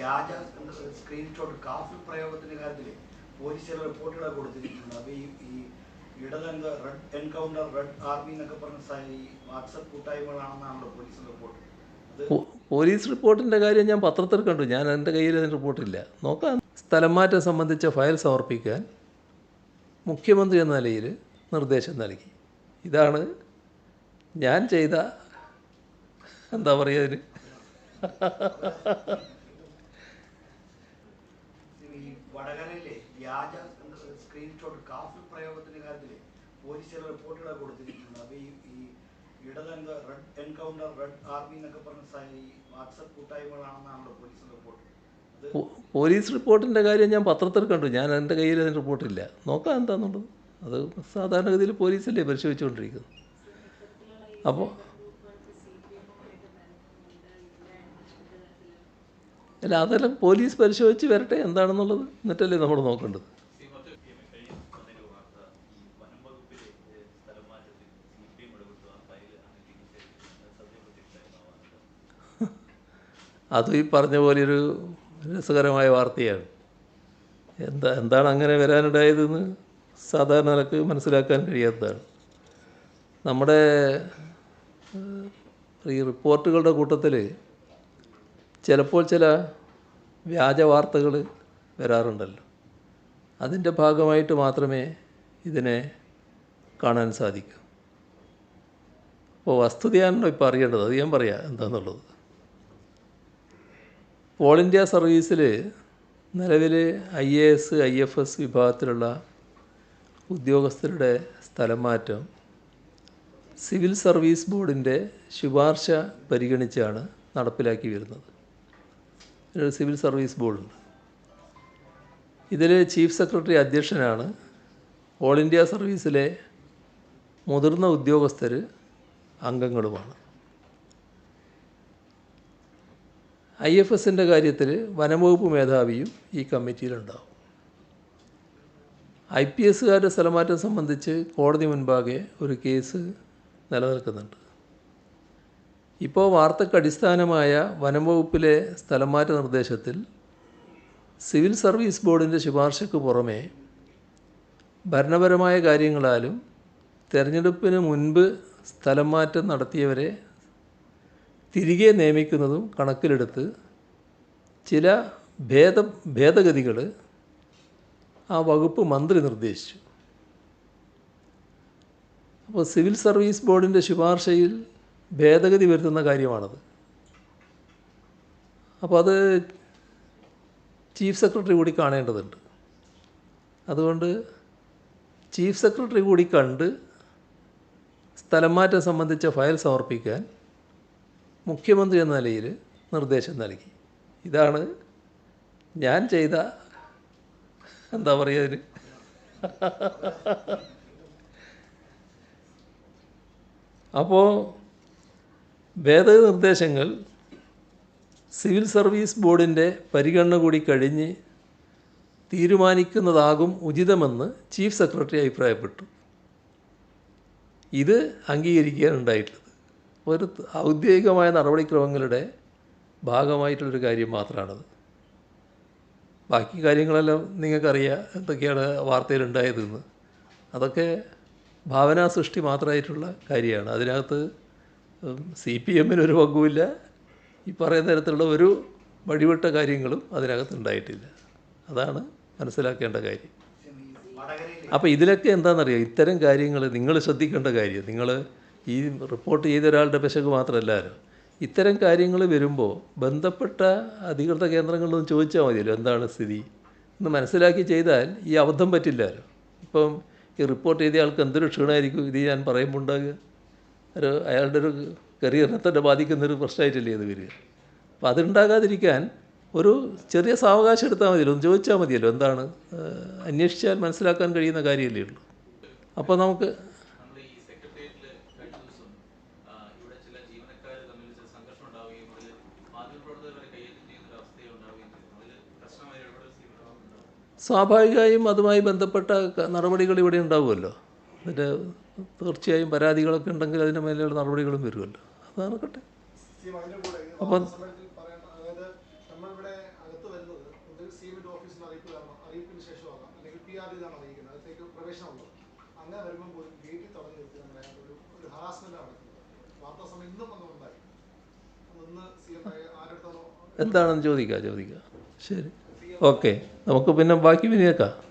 വ്യാജ സ്ക്രീൻഷോട്ട് കാഫിൽ പ്രയോഗത്തിന്റെ കാര്യത്തിൽ പോലീസ് ചില റിപ്പോർട്ടുകൾ കൊടുത്തിരിക്കുന്നത് അപ്പൊ ഈ ഈ ഇടതംഗ റെഡ് എൻകൗണ്ടർ റെഡ് ആർമി എന്നൊക്കെ പറഞ്ഞ ഈ വാട്സപ്പ് കൂട്ടായ്മകളാണെന്നാണല്ലോ പോലീസ് റിപ്പോർട്ട് പോലീസ് റിപ്പോർട്ടിന്റെ കാര്യം ഞാൻ പത്രത്തിൽ കണ്ടു. ഞാൻ എന്റെ കയ്യിൽ അതിന് റിപ്പോർട്ടില്ല നോക്കാം. സ്ഥലം മാറ്റം സംബന്ധിച്ച ഫയൽ സമർപ്പിക്കാൻ മുഖ്യമന്ത്രി എന്ന നിലയിൽ നിർദ്ദേശം നൽകി. ഇതാണ് ഞാൻ ചെയ്ത എന്താ പറയുക അതിന് ഈ വടകരയിലെ വ്യാജ സ്ക്രീൻഷോട്ട് കാഫിൽ പ്രയോഗത്തിന്റെ കാര്യത്തിൽ പോലീസ് ചില റിപ്പോർട്ടുകൾ കൊടുത്തിരിക്കുന്നുണ്ട്. അപ്പൊ ഈ ഈ ഇടത് റെഡ് എൻകൗണ്ടർ റെഡ് ആർമി എന്നൊക്കെ പറഞ്ഞ ഈ വാട്സപ്പ് കൂട്ടായ്മകളാണെന്നാണല്ലോ പോലീസ് റിപ്പോർട്ട് പോലീസ് റിപ്പോർട്ടിന്റെ കാര്യം ഞാൻ പത്രത്തിൽ കണ്ടു. ഞാൻ എന്റെ കയ്യിൽ അതിന് റിപ്പോർട്ടില്ല നോക്കാം എന്താണെന്നുള്ളത് അത് സാധാരണഗതിയിൽ പോലീസല്ലേ പരിശോധിച്ചുകൊണ്ടിരിക്കുന്നത്. അപ്പോൾ അല്ല അതെല്ലാം പോലീസ് പരിശോധിച്ച് വരട്ടെ എന്താണെന്നുള്ളത് എന്നിട്ടല്ലേ നമ്മൾ നോക്കേണ്ടത്. അതും ഈ പറഞ്ഞ പോലെ ഒരു രസകരമായ വാർത്തയാണ്. എന്താ എന്താണ് അങ്ങനെ വരാനിടയതെന്ന് സാധാരണ നിലയ്ക്ക് മനസ്സിലാക്കാൻ കഴിയാത്തതാണ്. നമ്മുടെ ഈ റിപ്പോർട്ടുകളുടെ കൂട്ടത്തിൽ ചിലപ്പോൾ ചില വ്യാജ വാർത്തകൾ വരാറുണ്ടല്ലോ. അതിന്റെ ഭാഗമായിട്ട് മാത്രമേ ഇതിനെ കാണാൻ സാധിക്കൂ. അപ്പോൾ വസ്തുതയാണല്ലോ ഇപ്പോൾ അറിയേണ്ടത്. അത് ഞാൻ പറയാം എന്താണെന്നുള്ളത് ഓൾ ഇന്ത്യ സർവീസിൽ നിലവിൽ I A S I F S വിഭാഗത്തിലുള്ള ഉദ്യോഗസ്ഥരുടെ സ്ഥലം മാറ്റം സിവിൽ സർവീസ് ബോർഡിന്റെ ശുപാർശ പരിഗണിച്ചാണ് നടപ്പിലാക്കി വരുന്നത്. ഒരു സിവിൽ സർവീസ് ബോർഡുണ്ട്. ഇതിൽ ചീഫ് സെക്രട്ടറി അധ്യക്ഷനാണ് ഓൾ ഇന്ത്യ സർവീസിലെ മുതിർന്ന ഉദ്യോഗസ്ഥർ അംഗങ്ങളുമാണ്. ഐ എഫ് എസിന്റെ കാര്യത്തിൽ വനംവകുപ്പ് മേധാവിയും ഈ കമ്മിറ്റിയിലുണ്ടാവും. ഐ പി എസുകാരുടെ സ്ഥലമാറ്റം സംബന്ധിച്ച് കോടതി മുൻപാകെ ഒരു കേസ് നിലനിൽക്കുന്നുണ്ട്. ഇപ്പോൾ വാർത്തയ്ക്ക് അടിസ്ഥാനമായ വനം വകുപ്പിലെ സ്ഥലമാറ്റ നിർദ്ദേശത്തിൽ സിവിൽ സർവീസ് ബോർഡിന്റെ ശുപാർശയ്ക്ക് പുറമേ ഭരണപരമായ കാര്യങ്ങളാലും തിരഞ്ഞെടുപ്പിന് മുൻപ് സ്ഥലം മാറ്റം നടത്തിയവരെ തിരികെ നിയമിക്കുന്നതും കണക്കിലെടുത്ത് ചില ഭേദ ഭേദഗതികൾ ആ വകുപ്പ് മന്ത്രി നിർദ്ദേശിച്ചു. അപ്പോൾ സിവിൽ സർവീസ് ബോർഡിന്റെ ശുപാർശയിൽ ഭേദഗതി വരുത്തുന്ന കാര്യമാണത്. അപ്പോൾ അത് ചീഫ് സെക്രട്ടറി കൂടി കാണേണ്ടതുണ്ട്. അതുകൊണ്ട് ചീഫ് സെക്രട്ടറി കൂടി കണ്ട് സ്ഥലം മാറ്റം സംബന്ധിച്ച ഫയൽ സമർപ്പിക്കാൻ മുഖ്യമന്ത്രി എന്ന നിലയിൽ നിർദ്ദേശം നൽകി. ഇതാണ് ഞാൻ ചെയ്ത എന്താ പറയുക അതിന് അപ്പോൾ ഭേദഗതി നിർദ്ദേശങ്ങൾ സിവിൽ സർവീസ് ബോർഡിന്റെ പരിഗണന കൂടി കഴിഞ്ഞ് തീരുമാനിക്കുന്നതാകും ഉചിതമെന്ന് ചീഫ് സെക്രട്ടറി അഭിപ്രായപ്പെട്ടു. ഇത് അംഗീകരിക്കാനുണ്ടായിട്ടുള്ളത് ഒരു ഔദ്യോഗികമായ നടപടിക്രമങ്ങളുടെ ഭാഗമായിട്ടുള്ളൊരു കാര്യം മാത്രമാണത് ബാക്കി കാര്യങ്ങളെല്ലാം നിങ്ങൾക്കറിയാം എന്തൊക്കെയാണ് വാർത്തയിലുണ്ടായതെന്ന്. അതൊക്കെ ഭാവനാ സൃഷ്ടി മാത്രമായിട്ടുള്ള കാര്യമാണ്. അതിനകത്ത് സി പി എമ്മിന് ഒരു പങ്കുമില്ല ഈ പറയുന്ന തരത്തിലുള്ള ഒരു വഴിവിട്ട കാര്യങ്ങളും അതിനകത്ത് ഉണ്ടായിട്ടില്ല. അതാണ് മനസ്സിലാക്കേണ്ട കാര്യം. അപ്പോൾ ഇതിലൊക്കെ എന്താണെന്നറിയാം? ഇത്തരം കാര്യങ്ങൾ നിങ്ങൾ ശ്രദ്ധിക്കേണ്ട കാര്യം. നിങ്ങൾ ഈ റിപ്പോർട്ട് ചെയ്ത ഒരാളുടെ പിശക് മാത്രമല്ലല്ലോ. ഇത്തരം കാര്യങ്ങൾ വരുമ്പോൾ ബന്ധപ്പെട്ട അധികൃത കേന്ദ്രങ്ങളിലൊന്നും ചോദിച്ചാൽ മതിയല്ലോ എന്താണ് സ്ഥിതി? എന്ന് മനസ്സിലാക്കി ചെയ്താൽ ഈ അബദ്ധം പറ്റില്ലല്ലോ ഇപ്പം ഈ റിപ്പോർട്ട് ചെയ്ത ആൾക്ക് എന്തൊരു ക്ഷീണമായിരിക്കും ഇത് ഞാൻ പറയുമ്പോൾ ഉണ്ടാകുക. ഒരു അയാളുടെ ഒരു കരിയറിനെ തന്നെ ബാധിക്കുന്നൊരു പ്രശ്നമായിട്ടല്ലേ ഇത് വരിക. അപ്പം അതുണ്ടാകാതിരിക്കാൻ ഒരു ചെറിയ സാവകാശം എടുത്താൽ മതിയല്ലോ. ഒന്ന് ചോദിച്ചാൽ മതിയല്ലോ എന്താണ് അന്വേഷിച്ചാൽ മനസ്സിലാക്കാൻ കഴിയുന്ന കാര്യമല്ലേ ഉള്ളൂ. അപ്പോൾ നമുക്ക് ഒരു സ്വാഭാവികമായും അതുമായി ബന്ധപ്പെട്ട നടപടികൾ ഇവിടെ ഉണ്ടാവുമല്ലോ. എന്നിട്ട് തീർച്ചയായും പരാതികളൊക്കെ ഉണ്ടെങ്കിൽ അതിന്റെ മേലെയുള്ള നടപടികളും വരുമല്ലോ. അത് നടക്കട്ടെ. അപ്പം- അങ്ങനെ വരുമ്പോൾ പോലും ഗേറ്റിൽ തടഞ്ഞു നിർത്തി നമ്മളെ ഒരു ഒരു ഹറാസ്മെന്റ് നടക്കുന്നത്. വാർത്താ സമയം ഇന്നും എന്താണെന്ന് ചോദിക്കാം ചോദിക്കാം. ശരി. ഓക്കെ. നമുക്ക് പിന്നെ ബാക്കി പിന്നെ കേൾക്കാം